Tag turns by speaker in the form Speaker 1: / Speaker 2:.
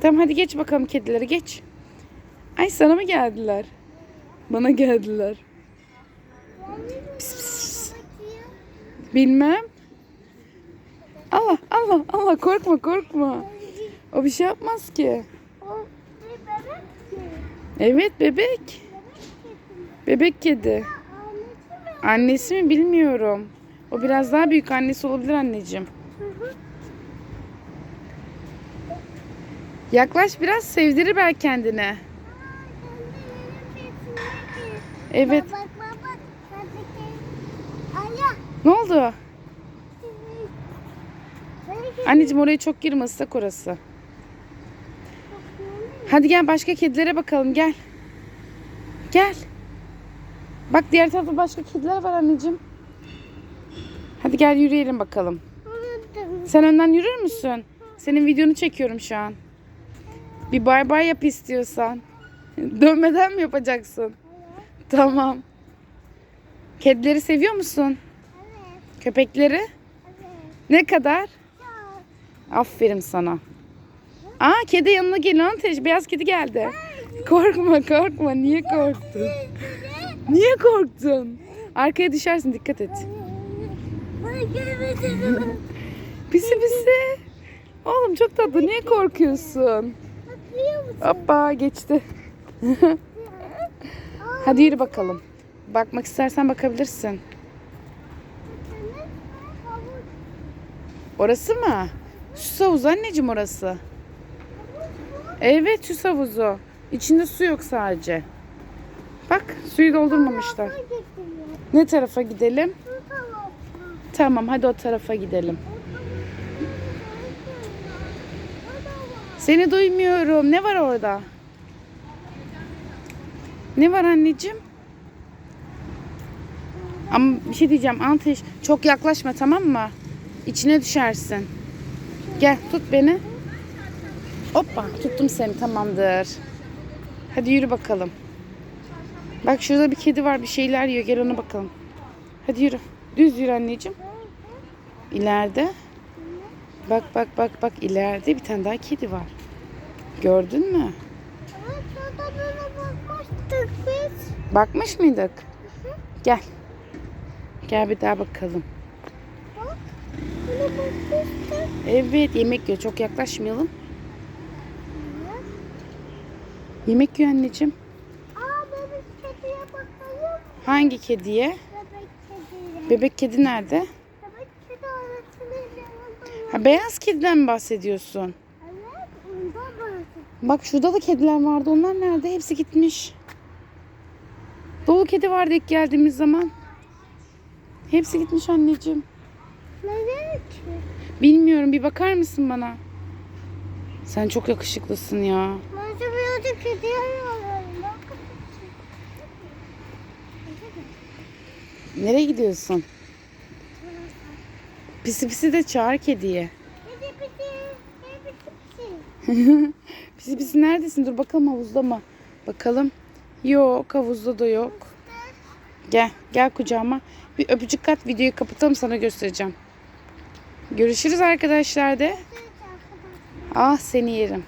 Speaker 1: Tamam hadi geç bakalım kedileri geç. Ay sana mı geldiler? Bana geldiler. Pis, pis. Bilmem. Allah Allah Allah korkma korkma. O bir şey yapmaz ki. Evet bebek.
Speaker 2: Bebek kedi. Annesi mi
Speaker 1: bilmiyorum. O biraz daha büyük annesi olabilir anneciğim.
Speaker 2: Hı hı.
Speaker 1: Yaklaş biraz sevdirir belki kendine. Evet.
Speaker 2: Bak bak bak bak. Şuradaki- Aya.
Speaker 1: Ne oldu? Anneciğim oraya çok girme ıslak orası. Hadi gel başka kedilere bakalım gel. Gel. Bak diğer tarafta başka kediler var anneciğim. Hadi gel yürüyelim bakalım. Sen önden yürür müsün? Senin videonu çekiyorum şu an. Bir bay bay yap istiyorsan. Dönmeden mi yapacaksın? Tamam. Kedileri seviyor musun?
Speaker 2: Evet.
Speaker 1: Köpekleri?
Speaker 2: Evet.
Speaker 1: Ne kadar?
Speaker 2: Çok.
Speaker 1: Aferin sana. Aa kedi yanına geliyor. Ateş beyaz kedi geldi. Korkma korkma. Niye korktun? Niye korktun? Arkaya düşersin dikkat et. Pisi pisi. Oğlum çok tatlı. Niye korkuyorsun? Hoppa geçti. Hadi yürü bakalım. Bakmak istersen bakabilirsin. Orası mı? Süs havuzu anneciğim orası. Evet süs havuzu. İçinde su yok sadece. Bak suyu doldurmamışlar. Ne tarafa gidelim? Tamam hadi o tarafa gidelim. Seni duymuyorum. Ne var orada? Ne var anneciğim? Ama bir şey diyeceğim. Anteş çok yaklaşma tamam mı? İçine düşersin. Gel tut beni. Hoppa tuttum seni tamamdır. Hadi yürü bakalım. Bak şurada bir kedi var bir şeyler yiyor. Gel ona bakalım. Hadi yürü. Düz yürü anneciğim. İleride. Bak bak bak bak ileride bir tane daha kedi var. Gördün mü? Bakmış mıydık? Gel. Gel bir daha bakalım. Evet yemek yiyor. Çok yaklaşmayalım. Yemek yiyor anneciğim. Hangi kediye? Bebek kedi nerede? Ha, beyaz kediden mi bahsediyorsun? Bak şurada da kediler vardı. Onlar nerede? Hepsi gitmiş. Dolu kedi vardı ilk geldiğimiz zaman. Hepsi gitmiş anneciğim. Bilmiyorum bir bakar mısın bana? Sen çok yakışıklısın ya. Nereye gidiyorsun? Pisi pisi de çağır kediye. Pisi pisi neredesin? Dur bakalım havuzda mı? Bakalım. Yok havuzda da yok. Gel gel kucağıma. Bir öpücük kat videoyu kapatalım sana göstereceğim. Görüşürüz arkadaşlar de. Ah seni yerim.